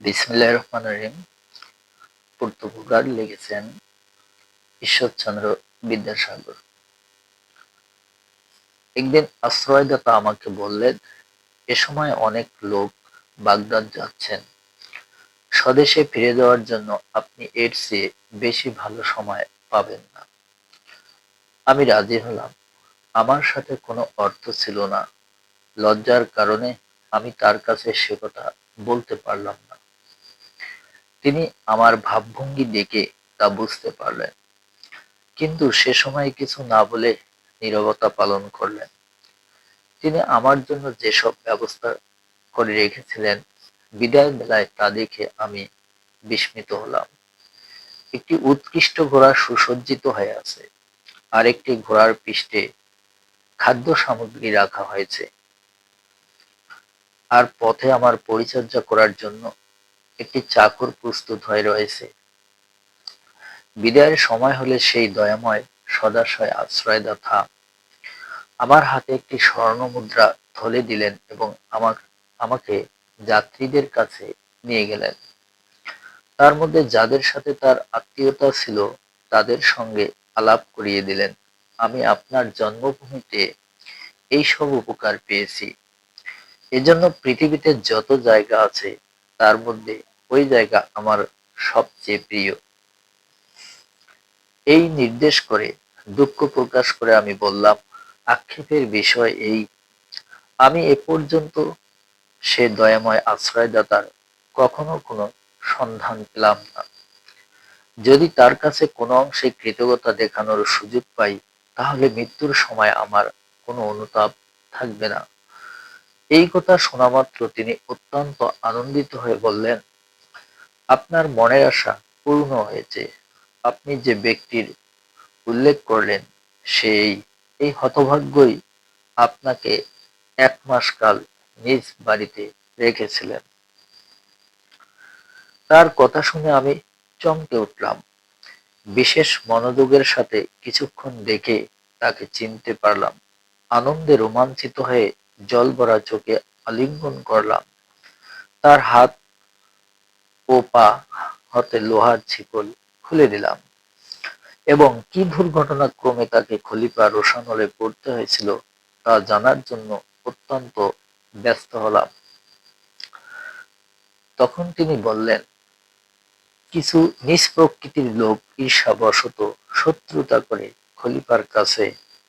বিসমিল্লাহির রহমানির রহিম। পর্তুগাল লিখেছেন ঈশ্বরচন্দ্র বিদ্যাসাগর। একদিন আশ্রয়দাতা আমাকে বললেন, এ সময় অনেক লোক বাগদাদ যাচ্ছেন। স্বদেশে ফিরে যাওয়ার জন্য আপনি এর চেয়ে বেশি ভালো সময় পাবেন না। আমি রাজি হলাম। আমার সাথে কোনো অর্থ ছিল না। লজ্জার কারণে আমি তার কাছে সে কথা বলতে পারলাম না। তিনি আমার ভাবভঙ্গি দেখে তা বুঝতে পারলেন। কিন্তু সে সময় কিছু না বলে নীরবতা পালন করলেন। তিনি আমার জন্য যেসব ব্যবস্থা করে রেখেছিলেন, বিদায় বেলায় তা দেখে আমি বিস্মিত হলাম। একটি উৎকৃষ্ট ঘোড়া সুসজ্জিত হয়ে আছে, আর একটি ঘোড়ার পৃষ্ঠে খাদ্য সামগ্রী রাখা হয়েছে। আর পথে আমার পরিচর্যা করার জন্য একটি চাকর প্রস্তুত হয়ে রয়েছে। বিদায়ের সময় হলে সেই দয়াময় সদাশয় আশ্রয়দাতা আমার হাতে একটি স্বর্ণ মুদ্রা থলে দিলেন এবং আমাকে যাত্রীদের কাছে নিয়ে গেলেন। তার মধ্যে যাদের সাথে তার আত্মীয়তা ছিল, তাদের সঙ্গে আলাপ করিয়ে দিলেন। আমি আপনার জন্মভূমিতে এই সব উপকার পেয়েছি। এজন্য পৃথিবীতে যত জায়গা আছে, তার মধ্যে ওই জায়গা আমার সবচেয়ে প্রিয়। এই নির্দেশ করে, দুঃখ প্রকাশ করে আমি বললাম, আক্ষেপের বিষয় এই, আমি এ পর্যন্ত সে দয়াময় আশ্রয়দাতার কখনো কোনো সন্ধান পেলাম না। যদি তার কাছে কোনো অংশে কৃতজ্ঞতা দেখানোর সুযোগ পাই, তাহলে মৃত্যুর সময় আমার কোনো অনুতাপ থাকবে না। এই কথা শোনা মাত্র তিনি অত্যন্ত আনন্দিত হয়ে বললেন আপনার মনের আশা পূর্ণ হয়েছে। আপনি যে ব্যক্তির উল্লেখ করলেন, সেই, এই হতভাগ্যই আপনাকে এক মাস কাল নিজ বাড়িতে রেখেছিলেন। তার কথা শুনে আমি চমকে উঠলাম। বিশেষ মনোযোগের সাথে কিছুক্ষণ দেখে তাকে চিনতে পারলাম। আনন্দে রোমাঞ্চিত হয়ে জল ভরা চোখে আলিঙ্গন করলাম। তার হাত ও পা হতে লোহার ছিকল খুলে দিলাম। এবং কি দুর্ঘটনা ক্রমে তাকে খলিফা রোশানলে পড়তে হয়েছিল তা জানার জন্য অত্যন্ত ব্যস্ত হলাম। তখন তিনি বললেন, কিছু নিজ প্রকৃতির লোক ঈর্ষাবশত শত্রুতা করে খলিফার কাছে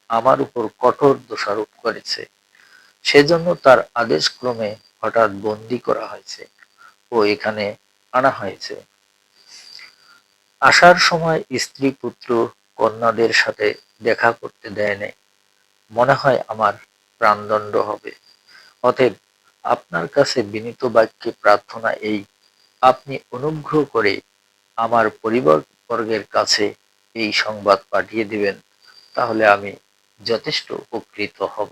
আমার উপর কঠোর দোষারোপ করেছে। সেজন্য তার আদেশ ক্রমে হঠাৎ বন্দি করা হয়েছে ও এখানে আনা হয়েছে। আসার সময় স্ত্রী পুত্র কন্যাদের সাথে দেখা করতে দেয় নাই। মনে হয় আমার প্রাণদণ্ড হবে। অতএব আপনার কাছে বিনীত বাক্যে প্রার্থনা এই, আপনি অনুগ্রহ করে আমার পরিবার বর্গের কাছে এই সংবাদ পাঠিয়ে দিবেন, তাহলে আমি যথেষ্ট উপকৃত হব।